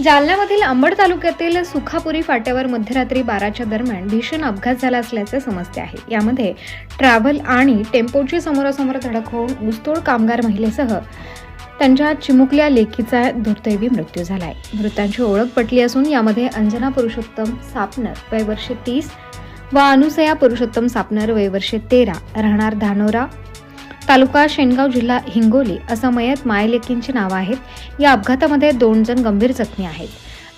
जालन्यामधील अंबड तालुक्यातील सुखापुरी फाट्यावर मध्यरात्री बाराच्या दरम्यान भीषण अपघात झाला असल्याचे समजते आहे. यामध्ये ट्रॅव्हल आणि टेम्पोची समोरासमोर धडक होऊन ऊसतोड कामगार महिलेसह त्यांच्या चिमुकल्या लेखीचा दुर्दैवी मृत्यू झालाय. मृतांची ओळख पटली असून यामध्ये अंजना पुरुषोत्तम सापनर वय वर्षे तीस व अनुसया पुरुषोत्तम सापनर वय वर्षे तेरा राहणार धानोरा तालुका शेनगाव जिल्हा हिंगोली असं मयत मायलेकींची नावं आहेत. या अपघातामध्ये दोन जण गंभीर जखमी आहेत.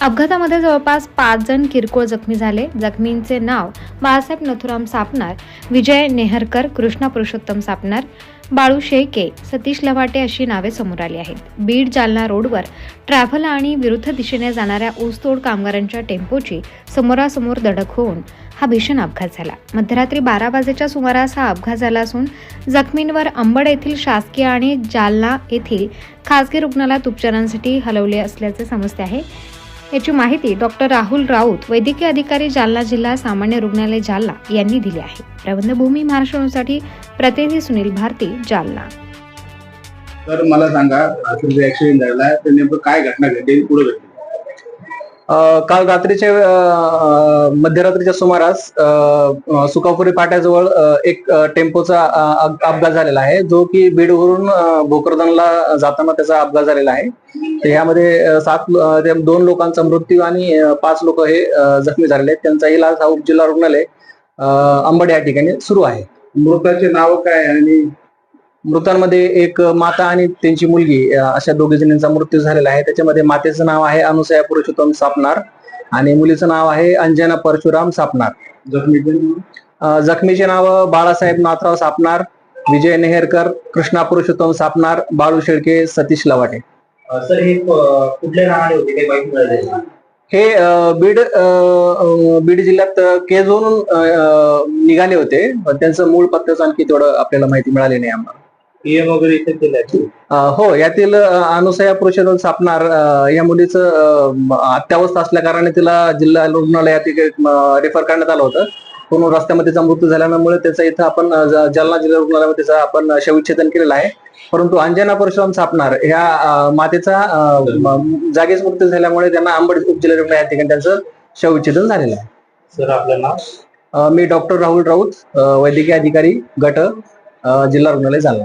अपघातामध्ये जवळपास पाच जण किरकोळ जखमी झाले. जखमींचे नाव बाळासाहेब नथुराम सापणार विजय नेहरकर कृष्णा पुरुषोत्तम सापणार बाळू शेळके सतीश लवाटे अशी नावे समोर आली आहेत. बीड जालना रोडवर ट्रॅव्हल आणि विरुद्ध दिशेने जाणाऱ्या ऊसतोड कामगारांच्या टेम्पोची समोरासमोर धडक होऊन हा भीषण अपघात झाला. मध्यरात्री बारा वाजेच्या सुमारास हा अपघात झाला असून जखमींवर अंबड येथील शासकीय आणि जालना येथील खासगी रुग्णालयात उपचारांसाठी हलवले असल्याचे समजते आहे. याची माहिती डॉक्टर राहुल राऊत वैद्यकीय अधिकारी जालना जिल्हा सामान्य रुग्णालय जालना यांनी दिली आहे. प्रबंधभूमी महाराष्ट्रासाठी प्रतिनिधी सुनील भारती जालना. तर मला सांगा ऍक्सिडेंट झाला तर नेमकं काय घटना घडली पुढे घडली? काल रात्रीच्या मध्यरात्रीच्या सुमारास सुकापुरी फाट्याजवळ एक टेम्पोचा अपघात झालेला आहे जो की बीडवरून भोकरदनला जाताना त्याचा अपघात झालेला आहे. यामध्ये ह्यामध्ये सात दोन लोकांचा मृत्यू आणि पाच लोक हे जखमी झालेले आहेत. त्यांचा इलाज हा उपजिल्हा रुग्णालय अंबड या ठिकाणी सुरू आहे. मृताचे नाव काय आणि मृतांमध्ये एक माता आणि त्यांची मुलगी अशा दोघी जणींचा मृत्यू झालेला आहे. त्याच्यामध्ये मातेचं नाव आहे अनुसया पुरुषोत्तम सापनार आणि मुलीचं नाव आहे अंजना परशुराम सापनार जखमीचे नाव बाळासाहेब नाथराव सापनार विजय नेहरकर कृष्णा पुरुषोत्तम सापनार बाळू शेळके सतीश लवाटे. सर हे कुठल्या नावाने होते? काही मिळाली? हे बीड बीड जिल्ह्यात केजवरून निघाले होते. पण त्यांचं मूळ पत्त्याचं आणखी तेवढं आपल्याला माहिती मिळाली नाही आम्हाला. पीएम वगैरे इथे केलंय अ, हो यातील अनुसया पुरुषोत्तम सापनार अ, या मुलीचं अत्यावस्था असल्या कारणाने तिला जिल्हा रुग्णालयात रेफर करण्यात आलं होतं. पण रस्त्यामध्ये तिचा मृत्यू झाल्यामुळे त्याचा इथं आपण जालना जिल्हा रुग्णालयामध्ये त्याचा आपण शवविच्छेदन केलेलं आहे. परंतु अंजना परशुराम सापनार ह्या मातेचा जागीच मृत्यू झाल्यामुळे त्यांना अंबड उपजिल्हा रुग्णालय या ठिकाणी त्यांचं शवविच्छेदन झालेलं आहे. सर आपलं नाव? मी डॉक्टर राहुल राऊत वैद्यकीय अधिकारी गट जिल्हा रुग्णालय जालना.